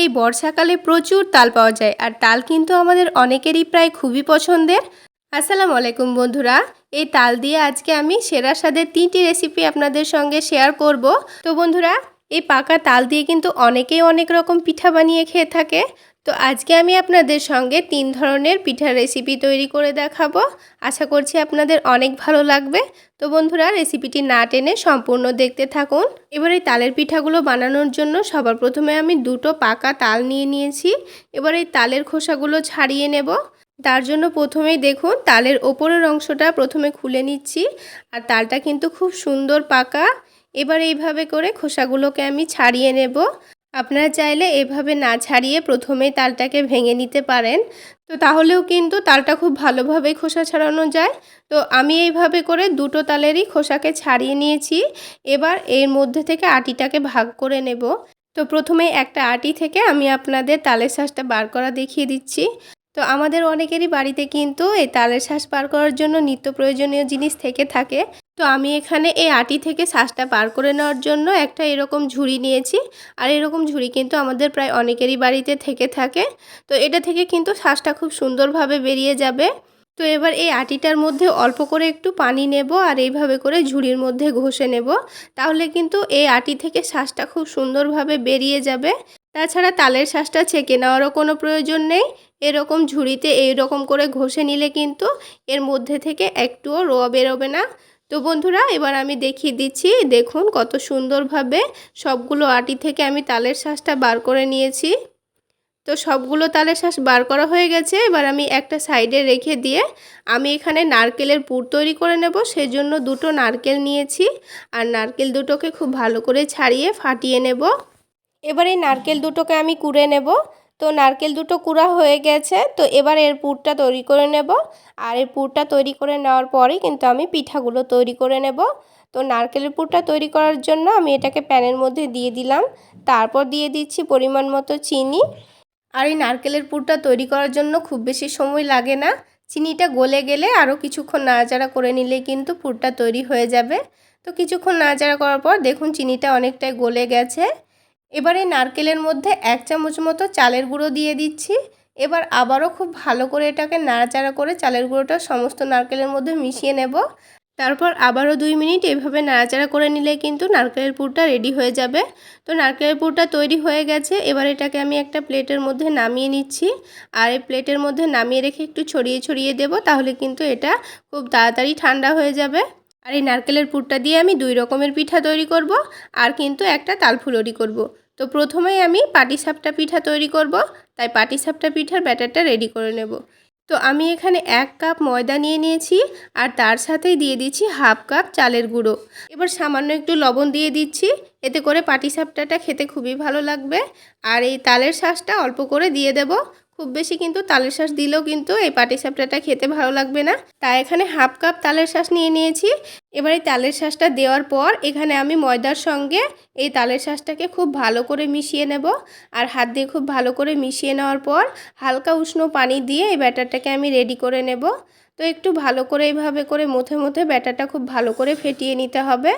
এই বর্ষাকালে প্রচুর তাল পাওয়া যায় আর তাল কিন্তু আমাদের অনেকেরই প্রায় খুবই পছন্দের। আসসালামু আলাইকুম বন্ধুরা, এই তাল দিয়ে আজকে আমি সেরা স্বাদের তিনটি রেসিপি আপনাদের সঙ্গে শেয়ার করব। তো বন্ধুরা, এই পাকা তাল দিয়ে কিন্তু অনেকেই অনেক রকম পিঠা বানিয়ে খেয়ে থাকে। তো আজকে আমি আপনাদের সঙ্গে তিন ধরনের পিঠার রেসিপি তৈরি করে দেখাবো। আশা করছি আপনাদের অনেক ভালো লাগবে। তো বন্ধুরা রেসিপিটি না টেনে সম্পূর্ণ দেখতে থাকুন। এবার এই তালের পিঠাগুলো বানানোর জন্য সবার প্রথমে আমি দুটো পাকা তাল নিয়ে নিয়েছি। এবার এই তালের খোসাগুলো ছাড়িয়ে নেব। তার জন্য প্রথমেই দেখুন, তালের ওপরের অংশটা প্রথমে খুলে নিচ্ছি আর তালটা কিন্তু খুব সুন্দর পাকা। এবার এইভাবে করে খোসাগুলোকে আমি ছাড়িয়ে নেব। আপনারা চাইলে এভাবে না ছাড়িয়ে প্রথমেই তালটাকে ভেঙে নিতে পারেন। তো তাহলেও কিন্তু তালটা খুব ভালোভাবে খোসা ছাড়ানো যায়। তো আমি এইভাবে করে দুটো তালেরই খোসাকে ছাড়িয়ে নিয়েছি। এবার এর মধ্যে থেকে আটিটাকে ভাগ করে নেব। তো প্রথমে একটা আটি থেকে আমি আপনাদের তালের শ্বাসটা বার করা দেখিয়ে দিচ্ছি। তো আমাদের অনেকেরই বাড়িতে কিন্তু এই তালের শ্বাস বার করার জন্য নিত্য প্রয়োজনীয় জিনিস থেকে থাকে। তো আমি এখানে এই আটি থেকে শ্বাসটা পার করে নেওয়ার জন্য একটা এরকম ঝুড়ি নিয়েছি। আর এরকম ঝুড়ি কিন্তু আমাদের প্রায় অনেকেরই বাড়িতে থেকে থাকে। তো এটা থেকে কিন্তু শ্বাসটা খুব সুন্দরভাবে বেরিয়ে যাবে। তো এবার এই আটিটার মধ্যে অল্প করে একটু পানি নেব আর এইভাবে করে ঝুড়ির মধ্যে ঘষে নেব। তাহলে কিন্তু এই আটি থেকে শ্বাসটা খুব সুন্দরভাবে বেরিয়ে যাবে। তাছাড়া তালের শ্বাসটা ছেঁকে নেওয়ারও কোনো প্রয়োজন নেই। এরকম ঝুড়িতে এই রকম করে ঘষে নিলে কিন্তু এর মধ্যে থেকে একটুও রোয়া বেরোবে না। তো বন্ধুরা, এবার আমি দেখিয়ে দিচ্ছি, দেখুন কত সুন্দরভাবে সবগুলো আটি থেকে আমি তালের শ্বাসটা বার করে নিয়েছি। তো সবগুলো তালের শ্বাস বার করা হয়ে গেছে, এবার আমি একটা সাইডে রেখে দিয়ে আমি এখানে নারকেলের পুর তৈরি করে নেব, সেজন্য দুটো নারকেল নিয়েছি আর নারকেল দুটোকে খুব ভালো করে ছাড়িয়ে ফাটিয়ে নেব। এবার এই নারকেল দুটোকে আমি কুড়ে নেব তো নারকেল দুটো কুড়া হয়ে গেছে। তো এবার এর পুরটা তৈরি করে নেব। আর এর পুরটা তৈরি করে নেওয়ার পরেই কিন্তু আমি পিঠাগুলো তৈরি করে নেব। তো নারকেলের পুরটা তৈরি করার জন্য আমি এটাকে প্যানের মধ্যে দিয়ে দিলাম। তারপর দিয়ে দিচ্ছি পরিমাণ মতো চিনি। আর এই নারকেলের পুরটা তৈরি করার জন্য খুব বেশি সময় লাগে না। চিনিটা গলে গেলে আরও কিছুক্ষণ নাড়াচাড়া করে নিলে কিন্তু পুরটা তৈরি হয়ে যাবে। তো কিছুক্ষণ নাড়াচাড়া করার পর দেখুন চিনিটা অনেকটাই গলে গেছে। এবারে নারকেলের মধ্যে এক চামচ মতো চালের গুঁড়ো দিয়ে দিচ্ছি। এবার আবারও খুব ভালো করে এটাকে নাড়াচাড়া করে চালের গুঁড়োটা সমস্ত নারকেলের মধ্যে মিশিয়ে নেব। তারপর আবারও দুই মিনিট এভাবে নাড়াচাড়া করে নিলে কিন্তু নারকেলের পুরটা রেডি হয়ে যাবে। তো নারকেলের পুরটা তৈরি হয়ে গেছে। এবার এটাকে আমি একটা প্লেটের মধ্যে নামিয়ে নিচ্ছি। আর এই প্লেটের মধ্যে নামিয়ে রেখে একটু ছড়িয়ে ছড়িয়ে দেব, তাহলে কিন্তু এটা খুব তাড়াতাড়ি ঠান্ডা হয়ে যাবে। আর এই নারকেলের পুরটা দিয়ে আমি দুই রকমের পিঠা তৈরি করব, আর কিন্তু একটা তালফুলরি করব। তো প্রথমেই আমি পাটিসাপটা পিঠা তৈরি করব, তাই পাটিসাপটা পিঠার ব্যাটারটা রেডি করে নেব। তো আমি এখানে এক কাপ ময়দা নিয়ে নিয়েছি আর তার সাথেই দিয়ে দিচ্ছি হাফ কাপ চালের গুঁড়ো। এবার সামান্য একটু লবণ দিয়ে দিচ্ছি, এতে করে পাটিসাপটাটা খেতে খুবই ভালো লাগবে। আর এই তালের শ্বাসটা অল্প করে দিয়ে দেব, খুব বেশি কিন্তু তালের শ্বাস দিলেও কিন্তু এই পাটিসাপটাটা খেতে ভালো লাগবে না। তাই এখানে হাফ কাপ তালের শ্বাস নিয়ে নিয়েছি এবার এই তালের শাঁসটা দেওয়ার পর এখানে আমি ময়দার সঙ্গে এই তালের শাঁসটাকে খুব ভালো করে মিশিয়ে নেব। আর হাত দিয়ে খুব ভালো করে মিশিয়ে নেওয়ার পর হালকা উষ্ণ পানি দিয়ে এই ব্যাটারটাকে আমি রেডি করে নেব। তো একটু ভালো করে এইভাবে করে মথে মথে ব্যাটারটা খুব ভালো করে ফেটিয়ে নিতে হবে।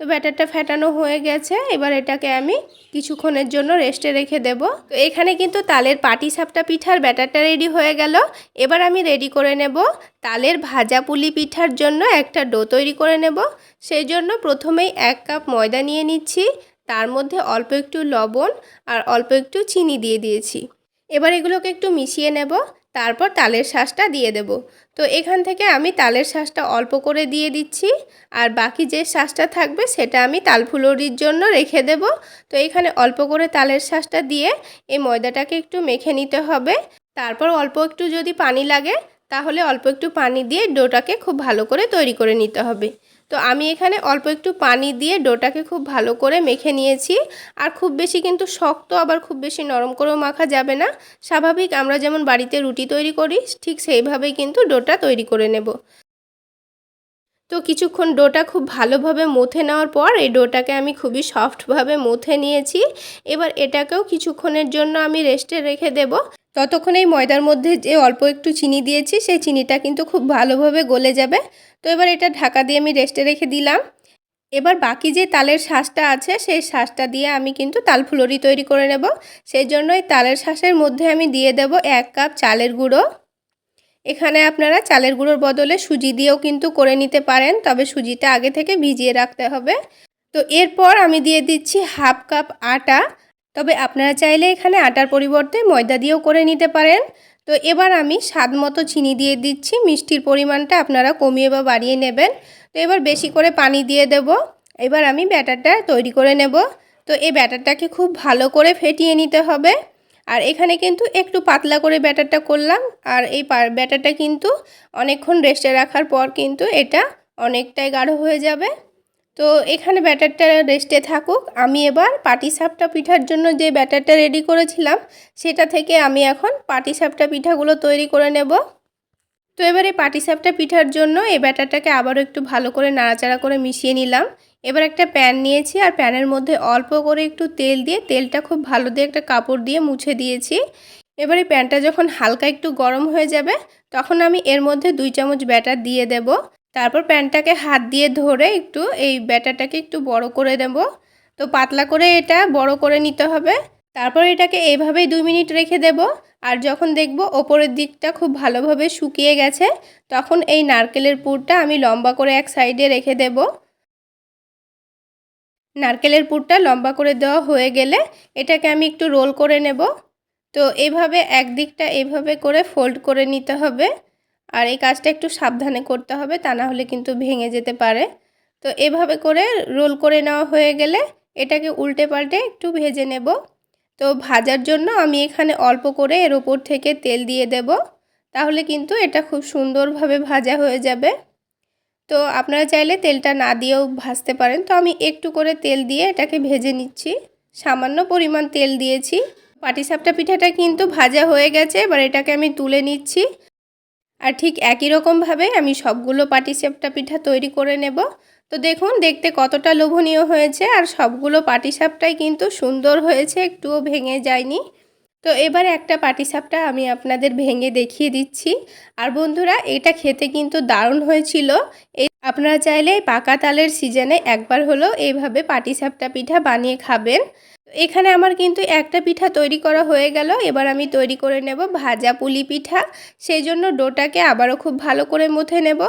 তো ব্যাটারটা ফেটানো হয়ে গেছে, এবার এটাকে আমি কিছুক্ষণের জন্য রেস্টে রেখে দেব। তো এখানে কিন্তু তালের পাটি সাপটা পিঠার ব্যাটারটা রেডি হয়ে গেল। এবার আমি রেডি করে নেব তালের ভাজা পুলি পিঠার জন্য একটা ডো তৈরি করে নেব। সেই জন্য প্রথমেই এক কাপ ময়দা নিয়ে নিচ্ছি। তার মধ্যে অল্প একটু লবণ আর অল্প একটু চিনি দিয়ে দিয়েছি। এবার এগুলোকে একটু মিশিয়ে নেব। তারপর তালের শ্বাসটা দিয়ে দেব। তো এখান থেকে আমি তালের শ্বাসটা অল্প করে দিয়ে দিচ্ছি। আর বাকি যে শ্বাসটা থাকবে সেটা আমি তালফুলরির জন্য রেখে দেব। তো এখানে অল্প করে তালের শ্বাসটা দিয়ে এই ময়দাটাকে একটু মেখে নিতে হবে। তারপর অল্প একটু যদি পানি লাগে, তাহলে অল্প একটু পানি দিয়ে ডোটাকে খুব ভালো করে তৈরি করে নিতে হবে। তো আমি এখানে অল্প একটু পানি দিয়ে ডোটাকে খুব ভালো করে মেখে নিয়েছি। আর খুব বেশি কিন্তু শক্ত, আবার খুব বেশি নরম করেও মাখা যাবে না। স্বাভাবিক আমরা যেমন বাড়িতে রুটি তৈরি করি, ঠিক সেইভাবেই কিন্তু ডোটা তৈরি করে নেব। তো কিছুক্ষণ ডোটা খুব ভালোভাবে মথে নেওয়ার পর এই ডোটাকে আমি খুবই সফটভাবে মথে নিয়েছি। এবার এটাকেও কিছুক্ষণের জন্য আমি রেস্টে রেখে দেব। ততক্ষণ এই ময়দার মধ্যে যে অল্প একটু চিনি দিয়েছি, সেই চিনিটা কিন্তু খুব ভালোভাবে গলে যাবে। তো এবার এটা ঢাকা দিয়ে আমি রেস্টে রেখে দিলাম। এবার বাকি যে তালের শ্বাসটা আছে, সেই শ্বাসটা দিয়ে আমি কিন্তু তাল ফুলরি তৈরি করে নেব। সেই জন্য এই তালের শ্বাসের মধ্যে আমি দিয়ে দেব এক কাপ চালের গুঁড়ো। এখানে আপনারা চালের গুঁড়োর বদলে সুজি দিয়েও কিন্তু করে নিতে পারেন, তবে সুজিটা আগে থেকে ভিজিয়ে রাখতে হবে। তো এরপর আমি দিয়ে দিচ্ছি হাফ কাপ আটা। তবে আপনারা চাইলে এখানে আটার পরিবর্তে ময়দা দিয়েও করে নিতে পারেন। তো এবার আমি স্বাদ মতো চিনি দিয়ে দিচ্ছি। মিষ্টির পরিমাণটা আপনারা কমিয়ে বা বাড়িয়ে নেবেন। তো এবার বেশি করে পানি দিয়ে দেব। এবার আমি ব্যাটারটা তৈরি করে নেব। তো এই ব্যাটারটাকে খুব ভালো করে ফেটিয়ে নিতে হবে। আর এখানে কিন্তু একটু পাতলা করে ব্যাটারটা করলাম। আর এই ব্যাটারটা কিন্তু অনেকক্ষণ রেস্টে রাখার পর কিন্তু এটা অনেকটাই গাঢ় হয়ে যাবে। তো এখানে ব্যাটারটা রেস্টে থাকুক। আমি এবার পাটিসাপটা পিঠার জন্য যে ব্যাটারটা রেডি করেছিলাম, সেটা থেকে আমি এখন পাটিসাপটা পিঠাগুলো তৈরি করে নেব। তো এবার পাটিসাপটা পিঠার জন্য এই ব্যাটারটাকে আবারও একটু ভালো করে নাড়াচাড়া করে মিশিয়ে নিলাম। এবার একটা প্যান নিয়েছি, আর প্যানের মধ্যে অল্প করে একটু তেল দিয়ে, তেলটা খুব ভালো দিয়ে একটা কাপড় দিয়ে মুছে দিয়েছি। এবারে প্যানটা যখন হালকা একটু গরম হয়ে যাবে, তখন আমি এর মধ্যে দুই চামচ ব্যাটার দিয়ে দেব। তারপর প্যানটাকে হাত দিয়ে ধরে একটু এই ব্যাটারটাকে একটু বড় করে দেব তো পাতলা করে এটা বড় করে নিতে হবে। তারপর এটাকে এইভাবেই দুই মিনিট রেখে দেব। আর যখন দেখব ওপরের দিকটা খুব ভালোভাবে শুকিয়ে গেছে, তখন এই নারকেলের পুরটা আমি লম্বা করে এক সাইডে রেখে দেব। নারকেলের পুরটা লম্বা করে দেওয়া হয়ে গেলে এটাকে আমি একটু রোল করে নেব। তো এভাবে একদিকটা এভাবে করে ফোল্ড করে নিতে হবে। আর এই কাজটা একটু সাবধানে করতে হবে, তা না হলে কিন্তু ভেঙে যেতে পারে। তো এভাবে করে রোল করে নেওয়া হয়ে গেলে এটাকে উল্টে পাল্টে একটু ভেজে নেব। তো ভাজার জন্য আমি এখানে অল্প করে এর ওপর থেকে তেল দিয়ে দেব, তাহলে কিন্তু এটা খুব সুন্দরভাবে ভাজা হয়ে যাবে। তো আপনারা চাইলে তেলটা না দিয়েও ভাজতে পারেন। তো আমি একটু করে তেল দিয়ে এটাকে ভেজে নিচ্ছি। সামান্য পরিমাণ তেল দিয়েছি। পাটিসাপটা পিঠাটা কিন্তু ভাজা হয়ে গেছে, এবার এটাকে আমি তুলে নিচ্ছি। আর ঠিক একই রকমভাবে আমি সবগুলো পাটিসাপটা পিঠা তৈরি করে নেব। তো দেখুন, দেখতে কতটা লোভনীয় হয়েছে আর সবগুলো পাটিসাপটাই কিন্তু সুন্দর হয়েছে, একটুও ভেঙে যায়নি। তো এবার একটা পাটিসাপটা আমি আপনাদের ভেঙে দেখিয়ে দিচ্ছি। আর বন্ধুরা, এটা খেতে কিন্তু দারুণ হয়েছিল। এই আপনারা চাইলে পাকা তালের সিজনে একবার হলো এইভাবে পাটিসাপটা পিঠা বানিয়ে খাবেন। এখানে আমার কিন্তু একটা পিঠা তৈরি করা হয়ে গেল। এবার আমি তৈরি করে নেব ভাজা পুলি পিঠা। সেই জন্য ডোটাকে আবারও খুব ভালো করে মুথে নেব।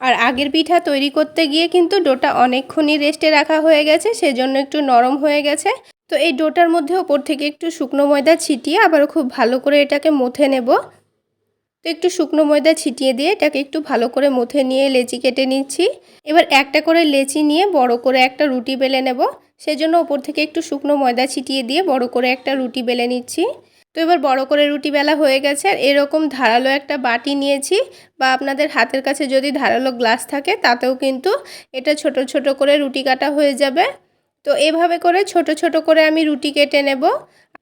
আর আগের পিঠা তৈরি করতে গিয়ে কিন্তু ডোটা অনেকক্ষণই রেস্টে রাখা হয়ে গেছে, সেজন্য একটু নরম হয়ে গেছে। তো এই ডোটার মধ্যে ওপর থেকে একটু শুকনো ময়দা ছিটিয়ে আবারও খুব ভালো করে এটাকে মুথে নেব। তো একটু শুকনো ময়দা ছিটিয়ে দিয়ে এটাকে একটু ভালো করে মুথে নিয়ে লেচি কেটে নিচ্ছি। এবার একটা করে লেচি নিয়ে বড় করে একটা রুটি বেলে নেব। সেজন্য ওপর থেকে একটু শুকনো ময়দা ছিটিয়ে দিয়ে বড় করে একটা রুটি বেলে নিচ্ছি। তো এবার বড় করে রুটি বেলা হয়ে গেছে আর এরকম ধারালো একটা বাটি নিয়েছি বা আপনাদের হাতের কাছে যদি ধারালো গ্লাস থাকে তাতেও কিন্তু এটা ছোট ছোট করে রুটি কাটা হয়ে যাবে। তো এভাবে করে ছোট ছোট করে আমি রুটি কেটে নেব।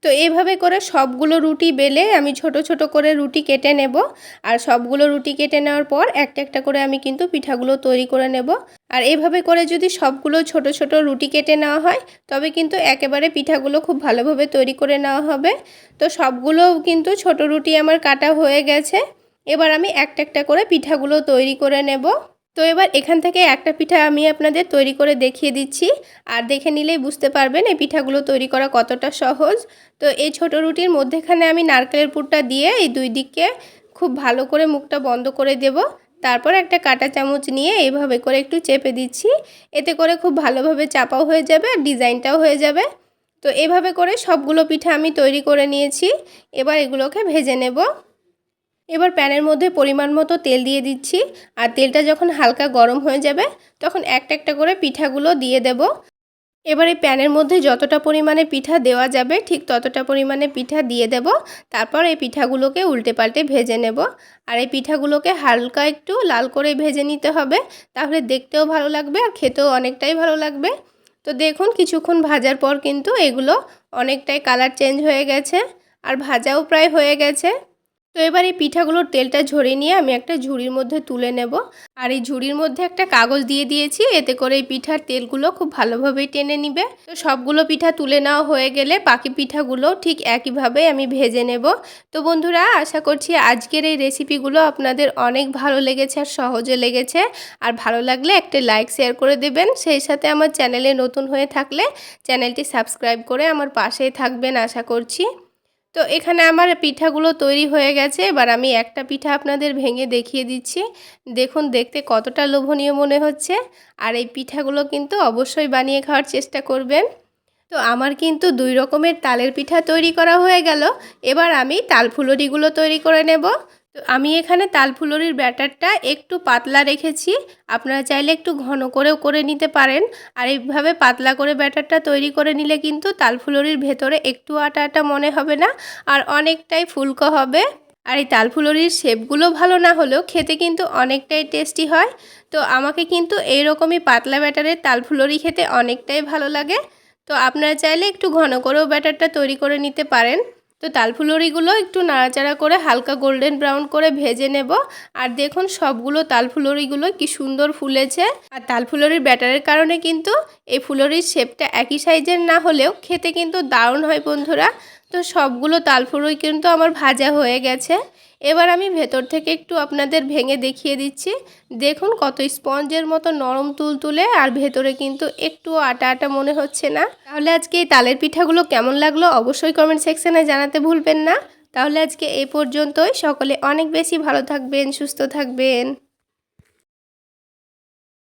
তো এভাবে করে সবগুলো রুটি বেলে আমি ছোট ছোট করে রুটি কেটে নেব। আর সবগুলো রুটি কেটে নেওয়ার পর একটা একটা করে আমি কিন্তু পিঠাগুলো তৈরি করে নেব। আর এভাবে করে যদি সবগুলো ছোট ছোট রুটি কেটে নেওয়া হয়, তবে কিন্তু একেবারে পিঠাগুলো খুব ভালোভাবে তৈরি করে নেওয়া হবে। তো সবগুলো কিন্তু ছোট রুটি আমার কাটা হয়ে গেছে। এবার আমি একটা একটা করে পিঠাগুলো তৈরি করে নেব। তো এবার এখান থেকে একটা পিঠা আমি আপনাদের তৈরি করে দেখিয়ে দিচ্ছি। আর দেখে নিলেই বুঝতে পারবেন এই পিঠাগুলো তৈরি করা কতটা সহজ। তো এই ছোট রুটির মধ্যেখানে আমি নারকেলের পুরটা দিয়ে এই দুই দিককে খুব ভালো করে মুখটা বন্ধ করে দেব। তারপর একটা কাটা চামচ নিয়ে এইভাবে করে একটু চেপে দিচ্ছি। এতে করে খুব ভালোভাবে চাপাও হয়ে যাবে আর ডিজাইনটাও হয়ে যাবে। তো এভাবে করে সবগুলো পিঠা আমি তৈরি করে নিয়েছি। এবার এগুলোকে ভেজে নেব। এবার প্যানের মধ্যে পরিমাণ মতো তেল দিয়ে দিচ্ছি। আর তেলটা যখন হালকা গরম হয়ে যাবে, তখন একটা একটা করে পিঠাগুলো দিয়ে দেব। এবার এই প্যানের মধ্যে যতটা পরিমাণে পিঠা দেওয়া যাবে, ঠিক ততটা পরিমাণে পিঠা দিয়ে দেব। তারপর এই পিঠাগুলোকে উল্টে পাল্টে ভেজে নেব। আর এই পিঠাগুলোকে হালকা একটু লাল করে ভেজে নিতে হবে, তাহলে দেখতেও ভালো লাগবে আর খেতেও অনেকটাই ভালো লাগবে। তো দেখুন, কিছুক্ষণ ভাজার পর কিন্তু এগুলো অনেকটাই কালার চেঞ্জ হয়ে গেছে। আর ভাজাও প্রায় হয়ে গেছে। তো এবার এই পিঠাগুলোর তেলটা ঝরিয়ে নিয়ে আমি একটা ঝুড়ির মধ্যে তুলে নেব। আর এই ঝুড়ির মধ্যে একটা কাগজ দিয়ে দিয়েছি, এতে করে এই পিঠার তেলগুলো খুব ভালোভাবেই টেনে নিবে। তো সবগুলো পিঠা তুলে নেওয়া হয়ে গেলে বাকি পিঠাগুলো ঠিক একইভাবে আমি ভেজে নেব। তো বন্ধুরা, আশা করছি আজকের এই রেসিপিগুলো আপনাদের অনেক ভালো লেগেছে আর সহজে লেগেছে। আর ভালো লাগলে একটা লাইক, শেয়ার করে দেবেন। সেই সাথে আমার চ্যানেলে নতুন হয়ে থাকলে চ্যানেলটি সাবস্ক্রাইব করে আমার পাশেই থাকবেন, আশা করছি। তো এখানে আমার পিঠাগুলো তৈরি হয়ে গেছে। এবার আমি একটা পিঠা আপনাদের ভেঙে দেখিয়ে দিচ্ছি। দেখুন, দেখতে কতটা লোভনীয় মনে হচ্ছে। আর এই পিঠাগুলো কিন্তু অবশ্যই বানিয়ে খাওয়ার চেষ্টা করবেন। তো আমার কিন্তু দুই রকমের তালের পিঠা তৈরি করা হয়ে গেল। এবার আমি তাল ফুলরিগুলো তৈরি করে নেব। তো আমি এখানে তাল ফুলরির ব্যাটারটা একটু পাতলা রেখেছি। আপনারা চাইলে একটু ঘন করেও করে নিতে পারেন। আর এইভাবে পাতলা করে ব্যাটারটা তৈরি করে নিলে কিন্তু তালফুলরির ভেতরে একটু আটা আটা মনে হবে না, আর অনেকটাই ফুলকো হবে। আর এই তালফুলরির শেপগুলো ভালো না হলেও খেতে কিন্তু অনেকটাই টেস্টি হয়। তো আমাকে কিন্তু এইরকমই পাতলা ব্যাটারের তালফুলরি খেতে অনেকটাই ভালো লাগে। তো আপনারা চাইলে একটু ঘন করেও ব্যাটারটা তৈরি করে নিতে পারেন। তো তালফুলরিগুলো একটু নাড়াচাড়া করে হালকা গোল্ডেন ব্রাউন করে ভেজে নেব। আর দেখুন সবগুলো তালফুলরিগুলো কি সুন্দর ফুলেছে। আর তালফুলরির ব্যাটারের কারণে কিন্তু এই ফুলরির শেপটা একই সাইজের না হলেও খেতে কিন্তু দারুণ হয় বন্ধুরা। তো সবগুলো তালফুলরি কিন্তু আমার ভাজা হয়ে গেছে। এবার আমি ভেতর থেকে একটু আপনাদের ভেঙে দেখিয়ে দিচ্ছি। দেখুন কত স্পঞ্জের মতো নরম তুল তুলে আর ভেতরে কিন্তু একটু আটা আটা মনে হচ্ছে না। তাহলে আজকে এই তালের পিঠাগুলো কেমন লাগল অবশ্যই কমেন্ট সেকশানে জানাতে ভুলবেন না। তাহলে আজকে এই পর্যন্তই। সকলে অনেক বেশি ভালো থাকবেন, সুস্থ থাকবেন।